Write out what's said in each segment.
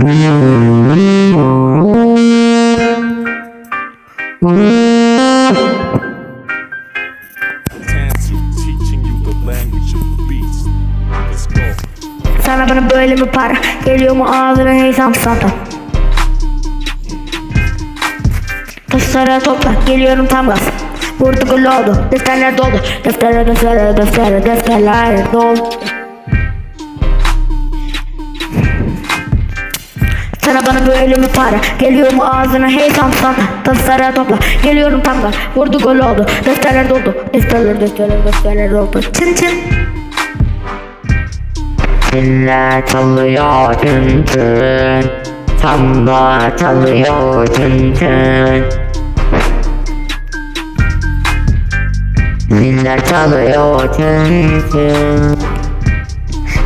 Sana bana böyle mi para? Geliyor mu ağzına heyecan sata? Taşlara topla geliyorum tam gaz. Vurdu gol oldu defterler doldu. Defterler defterler defterler defterler doldu Sana bana böyle mi para? Geliyor mu ağzına heyecan sata Taşlara topla. Geliyorum tam gaz Vurdu gol oldu. Defterler doldu. Defterler defterler defterler doldu. Çın çın. Ziller çalıyor tın tın Tamba çalıyor tın tın Ziller çalıyor tın tın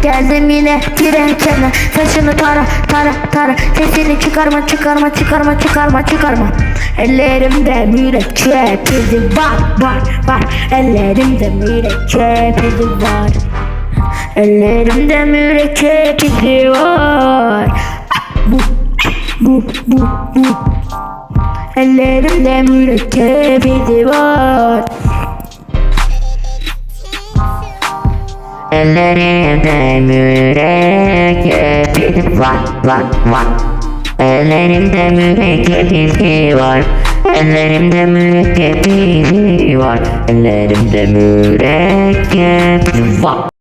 Geldim yine direncene Saçını tara tara tara. Sesini çıkarma çıkarma çıkarma çıkarma çıkarma. Ellerimde mürekkep izi var var var. Ellerimde mürekkep izi var. Ellerimde mürekkep izi var. Bu bu bu bu. Ellerimde mürekkep izi var Ellerimde mürekkep var var var Ellerimde mürekkep izi var. Ellerimde mürekkep izi var. Ellerimde mürekkep var